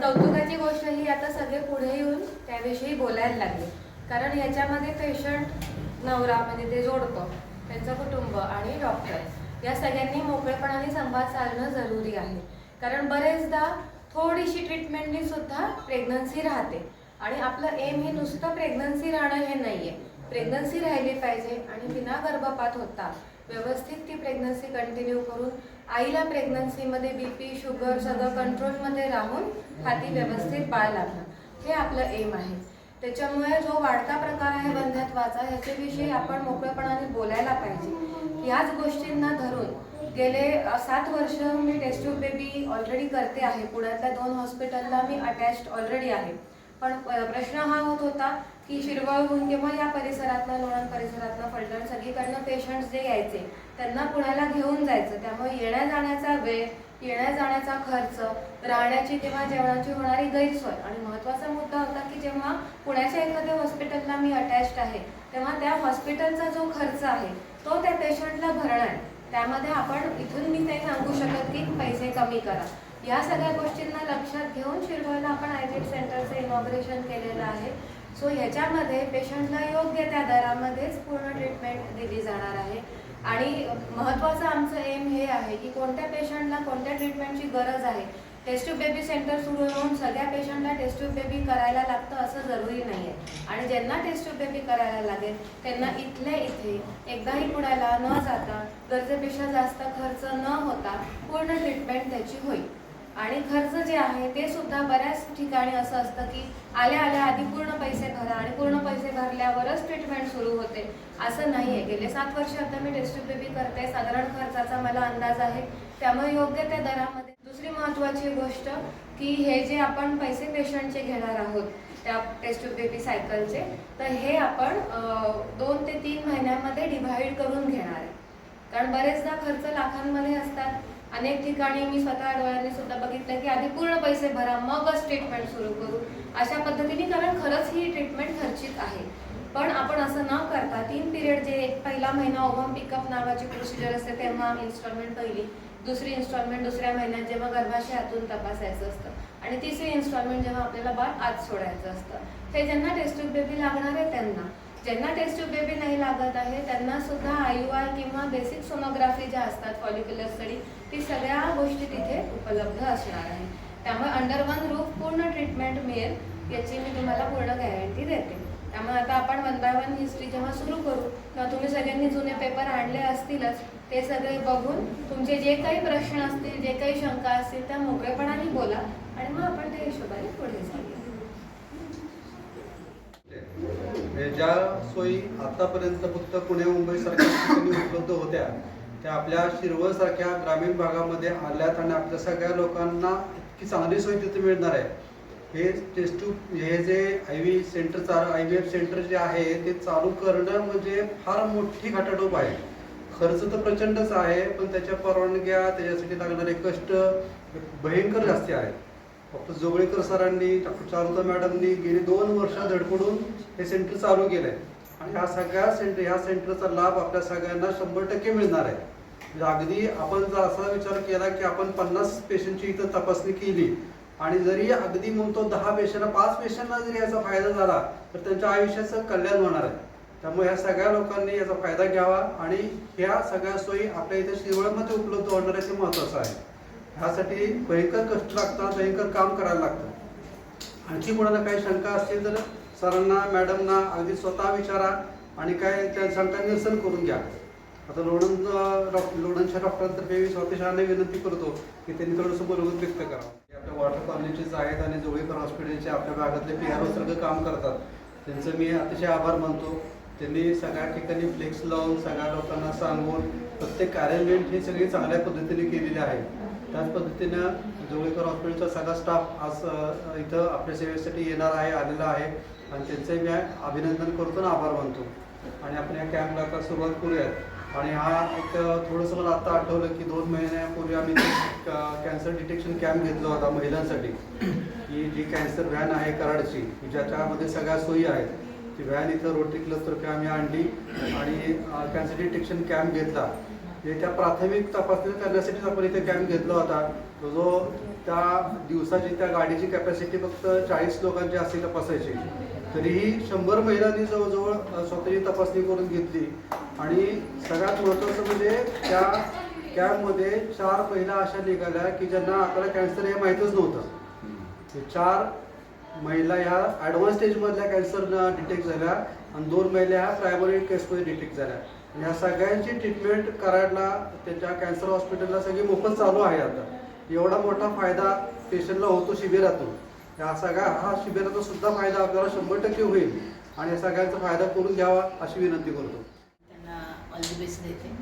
कौतुकाची गोष्ट ही आता सगळे पुढे येऊन त्याविषयी बोलायला लागले. कारण याच्यामध्ये पेशंट नवरा म्हणजे ते जोडतो त्यांचं कुटुंब आणि डॉक्टर या सगळ्यांनी मोकळेपणाने संवाद साधणं जरुरी आहे. कारण बरेचदा थोडीशी ट्रीटमेंटनी सुद्धा प्रेग्नन्सी राहते. आणि आपलं एम हे नुसतं प्रेग्नन्सी राहणं हे नाही आहे प्रेग्नन्सी राहिली पाहिजे आणि बिना गर्भपात होता व्यवस्थित ती प्रेग्नन्सी कंटिन्यू करून आईला प्रेग्नन्सीमध्ये बी पी शुगर सगळं कंट्रोलमध्ये राहून हाती व्यवस्थित बाळ लागणं हे आपलं एम आहे. त्याच्यामुळे जो वाढता प्रकार आहे बंधत्वाचा ह्याच्याविषयी आपण मोकळेपणाने बोलायला पाहिजे. याच गोष्टींना धरून गेले सात वर्ष मी टेस्ट ट्यूब बेबी ऑलरेडी करते आहे. पुण्यातल्या दोन हॉस्पिटलला मी अटॅच्ड ऑलरेडी आहे. पण प्रश्न हा होत होता की शिरवळहून किंवा या परिसरातनं लोणंद परिसरातनं फलटण सगळीकडनं पेशंट्स जे यायचे त्यांना पुण्याला घेऊन जायचं. त्यामुळे येण्या जाण्याचा वेळ येण्या जाण्याचा खर्च राहण्याची किंवा जेवणाची होणारी गैरसोय. आणि महत्त्वाचा मुद्दा होता की जेव्हा पुण्याच्या एखाद्या हॉस्पिटलला मी अटॅच्ड आहे तेव्हा त्या हॉस्पिटलचा जो खर्च आहे तो त्या पेशंटला भरणार त्यामध्ये आपण इथून मी नाही सांगू शकत की पैसे कमी करा. या सगळ्या गोष्टींना लक्षात घेऊन शिरवळला आपण आय सेंटरचं इनॉग्रेशन केलेलं आहे. सो ह्याच्यामध्ये पेशंटला योग्य त्या दरामध्येच पूर्ण ट्रीटमेंट दिली जाणार आहे. आणि महत्त्वाचं आमचं एम हे आहे की कोणत्या पेशंटला कोणत्या ट्रीटमेंटची गरज आहे टेस्ट ट्यूब बेबी सेंटर सुरू होऊन सगळ्या पेशंटला टेस्ट ट्यूब बेबी करायला लागतं असं जरुरी नाही आहे आणि ज्यांना टेस्ट ट्यूब बेबी करायला लागेल त्यांना इथल्या इथे एकदाही पुण्याला न जाता गरजेपेक्षा जास्त खर्च न होता पूर्ण ट्रीटमेंट त्याची होईल. आणि खर्च जे आहे ते सुद्धा बऱ्याच ठिकाणी असं असतं की आल्या आल्या आधी पूर्ण पैसे भरा आणि पूर्ण पैसे भरल्यावरच ट्रीटमेंट सुरू होते. असं नाही आहे गेले सात वर्ष आता मी टेस्ट बेबी करते. साधारण खर्चाचा मला अंदाज आहे. त्यामुळे योग्य त्या दरामध्ये. दुसरी महत्त्वाची गोष्ट की हे जे आपण पैसे पेशंटचे घेणार आहोत त्या टेस्ट बेबी सायकलचे तर हे आपण दोन ते तीन महिन्यामध्ये डिव्हाइड करून घेणार आहे. कारण बरेचदा खर्च लाखांमध्ये असतात. अनेक ठिकाणी मी स्वतः डोळ्यांनी सुद्धा बघितलं की आधी पूर्ण पैसे भरा मगच ट्रीटमेंट सुरू करू. अशा पद्धतीने कारण खरंच ही ट्रीटमेंट खर्चिक आहे. पण आपण असं न करता तीन पिरियड जे एक पहिला महिना ओव्हम पिकअप नावाची प्रोसिजर असते तेव्हा इन्स्टॉलमेंट पहिली दुसरी इन्स्टॉलमेंट दुसऱ्या महिन्यात जेव्हा गर्भाशयातून तपासायचं असतं आणि तिसरी इन्स्टॉलमेंट जेव्हा आपल्याला बाळ आत सोडायचं असतं. हे ज्यांना टेस्ट्यूब बेबी लागणार आहे त्यांना. ज्यांना टेस्ट ट्यूब बेबी नाही लागत आहे त्यांना सुद्धा आय यू किंवा बेसिक सोनोग्राफी ज्या असतात फॉलिक्युलर स्टडी ती सगळ्या गोष्टी तिथे उपलब्ध असणार आहे. त्यामुळे अंडर वन रूफ पूर्ण ट्रीटमेंट मिळेल याची मी तुम्हाला पूर्ण गॅरंटी देते. त्यामुळे आता आपण वन बाय वन हिस्ट्री जेव्हा सुरू करू तेव्हा तुम्ही सगळ्यांनी जुने पेपर आणले असतीलच ते सगळे बघून तुमचे जे काही प्रश्न असतील जे काही शंका असतील त्या मोकळेपणाने बोला आणि मग आपण त्या हिशोबाने पुढे जाऊया हे ज्या सोयी आतापर्यंत फक्त पुणे मुंबई सारख्या ठिकाणी उपलब्ध होत्या त्या आपल्या शिरवळ सारख्या ग्रामीण भागामध्ये आल्यात आणि आपल्या सगळ्या लोकांना इतकी चांगली सोय तिथे मिळणार आहे. हे टेस्ट ट्यूब हे जे आय व्ही सेंटर चालू आय व्ही एफ सेंटर जे आहे ते चालू करणं म्हणजे फार मोठी घाटाडोप आहे. खर्च तर प्रचंडच आहे पण त्याच्या परवानग्या त्याच्यासाठी लागणारे कष्ट भयंकर जास्ती आहेत. डॉक्टर जोगळेकर सरांनी डॉक्टर चारुता मॅडमनी गेली दोन वर्ष धडपडून हे सेंटर चालू केलंय. आणि ह्या सगळ्या सेंटर ह्या सेंटरचा लाभ आपल्या सगळ्यांना शंभर टक्के मिळणार आहे. म्हणजे अगदी आपण जर असा विचार केला की आपण पन्नास पेशंटची इथं तपासणी केली आणि जरी अगदी म्हणतो दहा पेशंटला पाच पेशंटला जरी याचा फायदा झाला तर त्यांच्या आयुष्याचं कल्याण होणार आहे. त्यामुळे ह्या सगळ्या लोकांनी याचा फायदा घ्यावा आणि ह्या सगळ्या सोयी आपल्या इथे शिरवळमध्ये उपलब्ध होणार आहे ते महत्वाचं आहे. ह्यासाठी भयंकर कष्ट लागतात भयंकर काम करायला लागतं. आणखी कोणाला काही शंका असतील तर सरांना मॅडमना अगदी स्वतः विचारा आणि काय त्या शंका निरसन करून घ्या. आता लोणंद डॉक्टर लोणंदच्या डॉक्टरांतर्फे मी स्वतःशाने विनंती करतो की त्यांनी थोडंसं बरोबर व्यक्त करावं आपल्या वॉटर कॉलनीचेच आहेत आणि जोळीकर हॉस्पिटलचे आपल्या भागातले पी आर सगळं काम करतात. त्यांचं मी अतिशय आभार मानतो. त्यांनी सगळ्या ठिकाणी फ्लेक्स लावून सगळ्या लोकांना सांगून प्रत्येक कार्यान्वयन हे सगळे चांगल्या पद्धतीने केलेले आहे. त्याच पद्धतीनं जोगळेकर हॉस्पिटलचा सगळा स्टाफ आज इथं आपल्या सेवेसाठी येणार आहे आलेला आहे. आणि त्यांचंही मी अभिनंदन करतो आणि आभार मानतो. आणि आपण या कॅम्पला आता सुरुवात करूयात. आणि हा एक थोडंसं मला आत्ता आठवलं की दोन महिन्यापूर्वी आम्ही कॅन्सर डिटेक्शन कॅम्प घेतला होता महिलांसाठी. की जी कॅन्सर व्हॅन आहे कराडची ज्याच्यामध्ये सगळ्या सोयी आहेत. ती व्हॅन इथं रोटरी क्लबतर्फे आम्ही आणली. आणि कॅन्सर डिटेक्शन कॅम्प घेतला. त्या प्राथमिक तपासणी करण्यासाठीच आपण इथे कॅम्प घेतला होता. तो जो त्या दिवसाची त्या गाडीची कॅपॅसिटी फक्त चाळीस लोकांची असेल तपासायची तरीही शंभर महिलांनी जवळजवळ स्वतःची तपासणी करून घेतली. आणि सगळ्यात महत्त्वाचं म्हणजे त्या कॅम्पमध्ये चार महिला अशा निघाल्या की ज्यांना आपल्याला कॅन्सर हे माहीतच नव्हतं. चार महिला ह्या ॲडव्हान्स स्टेजमधल्या कॅन्सर डिटेक्ट झाल्या आणि दोन महिला ह्या प्रायमरी केसमध्ये डिटेक्ट झाल्या. ह्या सगळ्यांची ट्रीटमेंट करायला त्याच्या कॅन्सर हॉस्पिटलला सगळी मोफत चालू आहे आता. एवढा मोठा फायदा पेशंटला होतो शिबिरातून. ह्या सगळ्या हा शिबिराचा सुद्धा फायदा आपल्याला शंभर टक्के होईल आणि या सगळ्यांचा फायदा करून घ्यावा अशी विनंती करतो. त्यांना ऑल दी बेस्ट देते.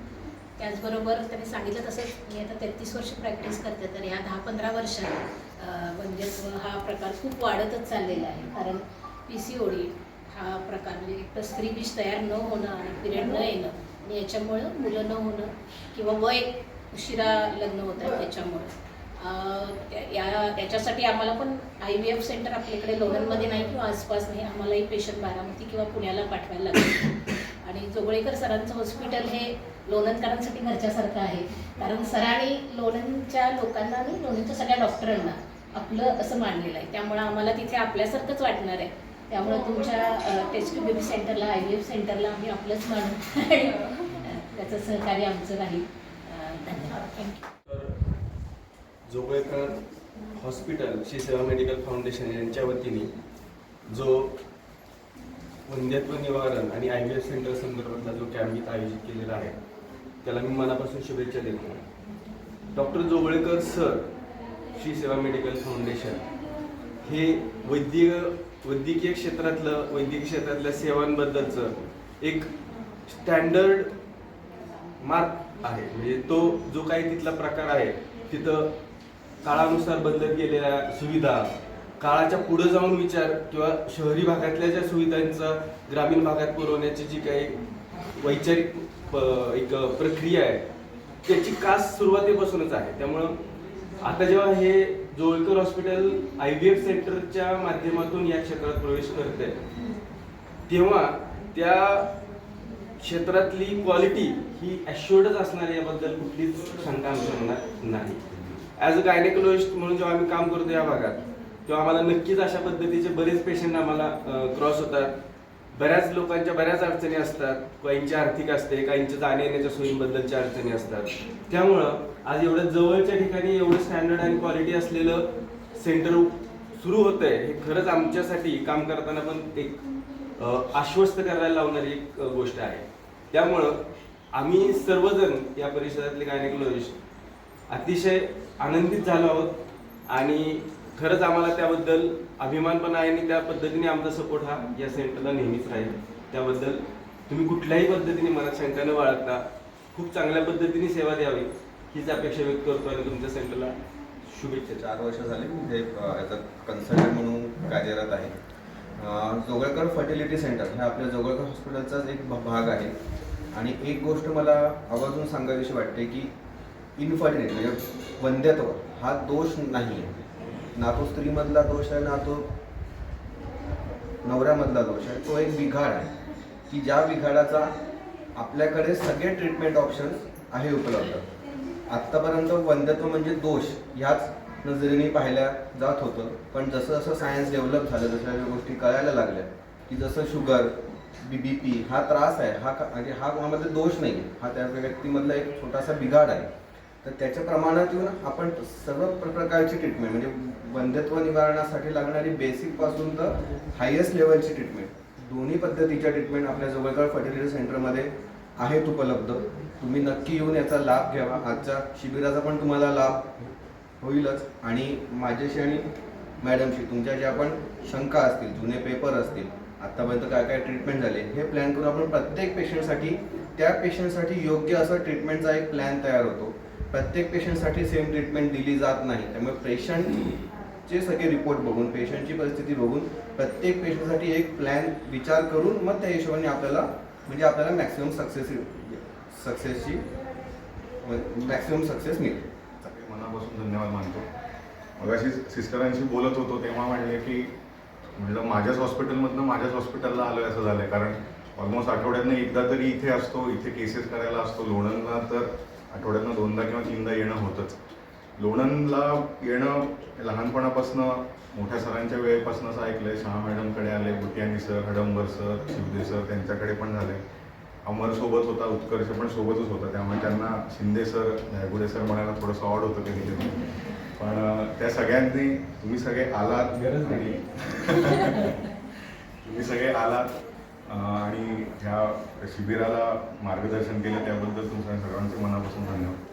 त्याचबरोबर त्यांनी सांगितलं तसंच मी आता तेहतीस वर्ष प्रॅक्टिस करते तर ह्या दहा पंधरा वर्षात म्हणजे हा प्रकार खूप वाढतच चाललेला आहे. कारण पी सी ओ डी हा प्रकार म्हणजे एकतर स्त्री बीज तयार न होणं आणि पिरियड न येणं आणि याच्यामुळं मुलं न होणं किंवा वय उशिरा लग्न होत आहे त्याच्यामुळं. या याच्यासाठी आम्हाला पण आय व्ही एफ सेंटर आपल्याकडे लोणंदमध्ये नाही किंवा आसपास नाही आम्हालाही पेशंट बारामती किंवा पुण्याला पाठवायला लागतं आणि जोगळेकर सरांचं हॉस्पिटल हे लोणंदकरांसाठी घरच्यासारखं आहे. कारण सरांनी लोणंदच्या लोकांना आणि लोणंदच्या सगळ्या डॉक्टरांना आपलं असं मानलेलं आहे. त्यामुळं आम्हाला तिथे आपल्यासारखंच वाटणार आहे. त्यामुळं तुमच्या टेस्ट बेबी सेंटरला आय व्ही एफ सेंटरला आम्ही आपलंच मानू. आणि त्याचं सहकार्य आमचं राहील. धन्यवाद. जोगळेकर हॉस्पिटल श्री सेवा मेडिकल फाउंडेशन यांच्या वतीने जो वंध्यत्व निवारण आणि आय व्ही एफ सेंटर संदर्भातला जो कॅम्प इथं आयोजित केलेला आहे त्याला मी मनापासून शुभेच्छा देतो. डॉक्टर जोगळेकर सर श्री सेवा मेडिकल फाउंडेशन हे वैद्यकीय वैद्यकीय क्षेत्रातलं वैद्यकीय क्षेत्रातल्या सेवांबद्दलचं एक स्टँडर्ड मार्क आहे. म्हणजे तो जो काही तिथला प्रकार आहे तिथं काळानुसार बदलत गेलेल्या सुविधा काळाच्या पुढे जाऊन विचार किंवा शहरी भागातल्या ज्या सुविधांचा ग्रामीण भागात पुरवण्याची जी काही वैचारिक प- एक प्रक्रिया आहे त्याची कास सुरुवातीपासूनच आहे. त्यामुळं आता जेव्हा हे Jolkar hospital I V F सेंटरच्या माध्यमातून या क्षेत्रात प्रवेश करते तेव्हा त्या क्षेत्रातली क्वालिटी ही ॲश्युअर्डच असणार याबद्दल कुठलीच शंका आमच्या नाही. ॲज अ गायनेकोलॉजिस्ट म्हणून जेव्हा आम्ही काम करतो या भागात तेव्हा आम्हाला नक्कीच अशा पद्धतीचे बरेच पेशंट आम्हाला क्रॉस होतात. बऱ्याच लोकांच्या बऱ्याच अडचणी असतात. काहींच्या आर्थिक असते काहींच्या जाण्या येण्याच्या सोयींबद्दलच्या अडचणी असतात. त्यामुळं आज एवढ्या जवळच्या ठिकाणी एवढं स्टँडर्ड आणि क्वालिटी असलेलं सेंटर सुरू होत आहे हे खरंच आमच्यासाठी काम करताना पण एक आश्वस्त करायला लावणारी एक गोष्ट आहे. त्यामुळं आम्ही सर्वजण या परिषदातले गायनेकोलॉजिस्ट अतिशय आनंदित झालो आहोत आणि खरंच आम्हाला त्याबद्दल अभिमान पण आहे आणि त्या पद्धतीने आमचा सपोर्ट हा या सेंटरला नेहमीच राहील. त्याबद्दल तुम्ही कुठल्याही पद्धतीने मनात शंका न बाळगता खूप चांगल्या पद्धतीने सेवा द्यावी हीच अपेक्षा व्यक्त करतो आणि तुमच्या सेंटरला शुभेच्छा. चार वर्ष झाले मी हे याचा कन्सल्टंट म्हणून कार्यरत आहे. जोगळकर फर्टिलिटी सेंटर हे आपल्या जोगळकर हॉस्पिटलचाच एक भाग आहे. आणि एक गोष्ट मला आवर्जून सांगावीशी वाटते की इनफर्टिलिटी म्हणजे वंध्यत्व हा दोष नाही आहे ना तो स्त्रीमधला दोष आहे ना तो नवऱ्यामधला दोष आहे. तो एक बिघाड आहे. की ज्या बिघाडाचा आपल्याकडे सगळे ट्रीटमेंट ऑप्शन्स आहे उपलब्ध. आत्तापर्यंत वंध्यत्व म्हणजे दोष ह्याच नजरेने पाहिल्या जात होतं. पण जसं जसं सायन्स डेव्हलप झालं जशा ज्या गोष्टी कळायला लागल्या की जसं शुगर बी बी पी हा त्रास आहे. हा का- म्हणजे हा कोणामध्ये दोष नाही आहे हा त्या व्यक्तीमधला एक छोटासा बिघाड आहे. तर त्याच्या प्रमाणात येऊन आपण सर्व प्रकारची ट्रीटमेंट म्हणजे बंधत्व निवारणासाठी लागणारी बेसिकपासून तर हायेस्ट लेवलची ट्रीटमेंट दोन्ही पद्धतीच्या ट्रीटमेंट आपल्या जवळजवळ फर्टिलिटी सेंटरमध्ये आहेत उपलब्ध. तुम्ही नक्की येऊन याचा लाभ घ्यावा. आजच्या शिबिराचा पण तुम्हाला लाभ होईलच. आणि माझ्याशी आणि मॅडमशी तुमच्या ज्या पण शंका असतील जुने पेपर असतील आत्तापर्यंत काय काय ट्रीटमेंट झाले हे प्लॅन करून आपण प्रत्येक पेशंटसाठी त्या पेशंटसाठी योग्य असा ट्रीटमेंटचा एक प्लॅन तयार होतो. प्रत्येक पेशंटसाठी सेम ट्रीटमेंट दिली जात नाही. त्यामुळे पेशंटचे सगळे रिपोर्ट बघून पेशंटची परिस्थिती बघून प्रत्येक पेशंटसाठी एक प्लॅन विचार करून मग त्या हिशोबाने आपल्याला म्हणजे आपल्याला मॅक्सिमम सक्सेस सक्सेसची मॅक्सिमम सक्सेस मिळेल. मनापासून धन्यवाद मानतो. मगाशी सिस्टरांशी बोलत होतो तेव्हा म्हणले की म्हणलं माझ्याच हॉस्पिटलमधनं माझ्याच हॉस्पिटलला आलो असं झालंय. कारण ऑलमोस्ट आठवड्यातनं एकदा तरी इथे असतो इथे केसेस करायला असतो. लोणंदला तर आठवड्यातनं दोनदा किंवा तीनदा येणं होतंच. लोणंदला येणं लहानपणापासून मोठ्या सरांच्या वेळेपासूनच ऐकलंय. शहा मॅडमकडे आले Butiyani sir Hadambar sir Shivde sir त्यांच्याकडे पण झाले. अमर सोबत होता उत्कर्ष पण सोबतच होता. त्यामुळे त्यांना शिंदे सर धायगुडे सर म्हणायला थोडंसं ऑड होतं कधी कधी. पण त्या सगळ्यांनी तुम्ही सगळे आलात गरज आणि तुम्ही सगळे आलात. आणि ह्या शिबिराला मार्गदर्शन केलं त्याबद्दल तुमच्या सर्वांचे मनापासून धन्यवाद.